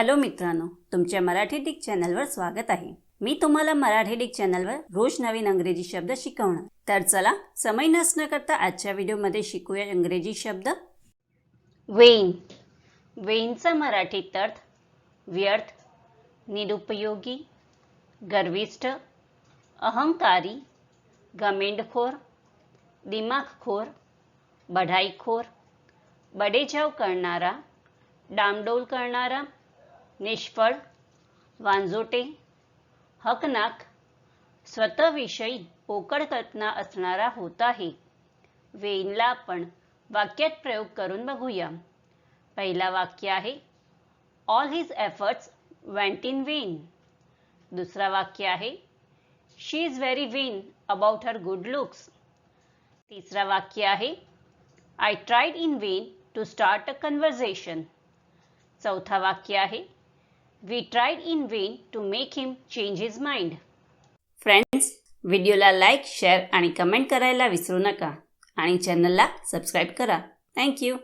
Hello मित्रांनो तुमच्या Marathi Dick चॅनलवर स्वागत आहे. मी तुम्हाला मराठी डिक चॅनलवर रोज नवीन अंग्रेजी शब्द शिकवणार. तर चला समय नसणं करता आजच्या व्हिडिओमध्ये शिकूया इंग्रजी शब्द. वेन वेनचा मराठीत अर्थ व्यर्थ निरुपयोगी गर्विष्ठ अहंकारी घमेंडखोर दिमागखोर बढाईखोर बडेजाव करणारा डामडोल करणारा निष्फळ वांजोटे हकनाक स्वतःविषयी पोकळ कल्पना असणारा होत आहे. वेनला आपण वाक्यात प्रयोग करून बघूया. पहिला वाक्य आहे all his efforts went in vain दुसरा वाक्य आहे she is very vain about her good looks तिसरा वाक्य आहे I tried in vain to start a conversation चौथा वाक्य आहे We tried in vain to make him change his mind friends व्हिडिओला लाईक शेअर आणि कमेंट करायला विसरू नका. आणि चॅनलला सबस्क्राईब करा. थँक्यू